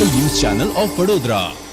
Local news channel of Vadodara.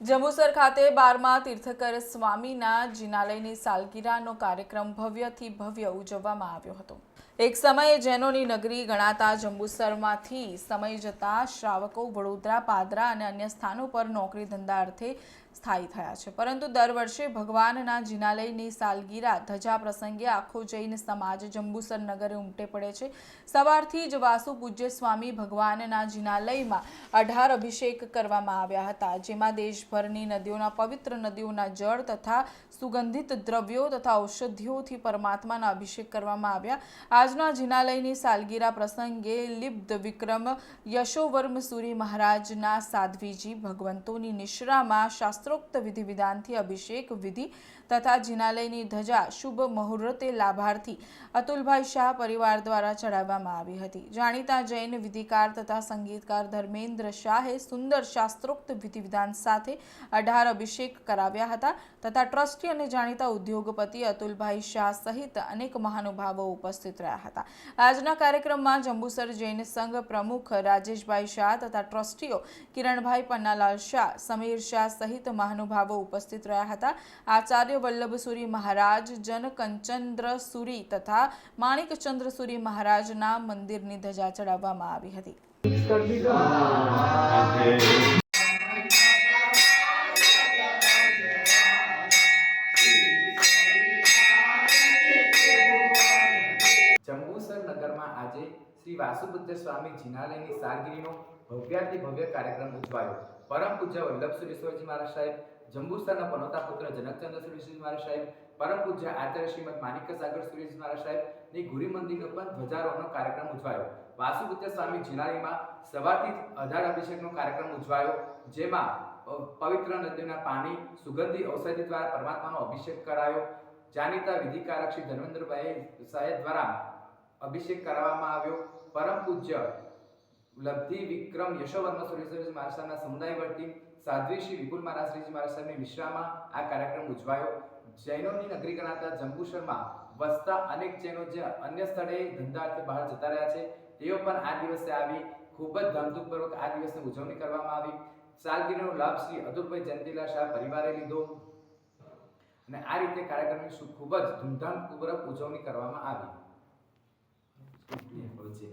Jambusar ખાતે બારમા તીર્થકર સ્વામીના જિનાલયની સાલગીરાનો કાર્યક્રમ ભવ્યથી ભવ્ય ઉજવવામાં આવ્યો હતો. એક સમયે જૈનોની નગરી ગણાતા જંબુસરમાંથી સમય જતા શ્રાવકો વડોદરા, પાદરા અને અન્ય સ્થાનો પર નોકરી ધંધા અર્થે સ્થાયી થયા છે. પરંતુ દર વર્ષે ભગવાનના જિનાલયની સાલગીરા ધજા પ્રસંગે આખો જૈન સમાજ જંબુસર નગરે ઉમટે પડે છે. સવારથી જ વાસુ પૂજ્ય સ્વામી ભગવાનના જિનાલયમાં અઢાર અભિષેક કરવામાં આવ્યા હતા, જેમાં દેશભરની નદીઓના, પવિત્ર નદીઓના જળ તથા સુગંધિત દ્રવ્યો તથા ઔષધિઓથી પરમાત્માના અભિષેક કરવામાં આવ્યા. આજના જિનાલયની સાલગીરા પ્રસંગે લિબ્ધ વિક્રમ યશોવર્મ સુરી મહારાજના સાધ્વીજી ભગવંતોની નિશ્રામાં શાસ્ત્રોક્ત વિધિ વિધાનથી અભિષેક વિધિ તથા જિનાલયની ધજા શુભ મુહૂર્તે લાભાર્થી અતુલભાઈ શાહ પરિવાર દ્વારા ચડાવવામાં આવી હતી. જાણીતા જૈન વિધિકાર તથા સંગીતકાર ધર્મેન્દ્ર શાહે સુંદર શાસ્ત્રોક્ત વિધિ વિધાન સાથે અઢાર અભિષેક કરાવ્યા હતા તથા ટ્રસ્ટી અને જાણીતા ઉદ્યોગપતિ અતુલભાઈ શાહ સહિત અનેક મહાનુભાવો ઉપસ્થિત રહ્યા હતા. આજના કાર્યક્રમમાં જંબુસર જૈન સંઘ પ્રમુખ રાજેશભાઈ શાહ તથા ટ્રસ્ટીઓ કિરણભાઈ પન્નાલાલ શાહ, સમીર શાહ સહિત મહાનુભાવો ઉપસ્થિત રહ્યા હતા. આચાર્ય વલ્લભ સુરી મહારાજ જનકંચંદ્ર સુરી તથા માણિકચંદ્ર સુરી મહારાજના મંદિરની ધજા ચડાવવામાં આવી હતી. શ્રી વાસુપુત્ર સ્વામી જિનાલયની સાલગીરીનો ભવ્યાતિ ભવ્ય કાર્યક્રમ ઉજવાયો. પરમ પૂજ્ય વલ્લભ મહારાજ સાહેબ, જંબુસરના પનોતા પુત્ર જનકચંદ્ર સુરેશજી મહારાજ સાહેબ, પરમ પૂજ્ય આચાર્ય શ્રીમદ માણિક સાગર સુરેશજી મહારાજ સાહેબની ગુરુ મંદિરનો પણ ધ્વજારોહણનો કાર્યક્રમ ઉજવાયો. વાસુપુત્ર સ્વામી જિનાલયમાં સવારથી જ અઢાર અભિષેકનો કાર્યક્રમ ઉજવાયો, જેમાં પવિત્ર નદીના પાણી, સુગંધી ઔષધિ દ્વારા પરમાત્માનો અભિષેક કરાયો. જાણીતા વિધિકારક શ્રી ધર્મેન્દ્રભાઈ સાહેબ દ્વારા અભિષેક કરાવવામાં આવ્યો. પરમ પૂજ્ય લબ્ધિ વિક્રમ યશોવર્મ સુરેશ્વરજી મહારાજના સમુદાય વર્તી સાધ્વી શ્રી વિપુલ મહારાજ શ્રીજી મહારાજ સાહેબની વિશ્રામાં આ કાર્યક્રમ ઉજવાયો. જૈનોની નગરી ગણાતા જંબુસરમાં વસતા અનેક જૈનો જે અન્ય સ્થળે ધંધાર્થે બહાર જતા રહ્યા છે, તેઓ પણ આ દિવસે આવી. ખૂબ જ ધામધૂમપૂર્વક આ દિવસની ઉજવણી કરવામાં આવી. સાલગીરીનો લાભ શ્રી અતુલભાઈ જયંતિલા શાહ પરિવારે લીધો. અને આ રીતે કાર્યક્રમની ખૂબ જ ધૂમધામપૂર્વક ઉજવણી કરવામાં આવી. Bút.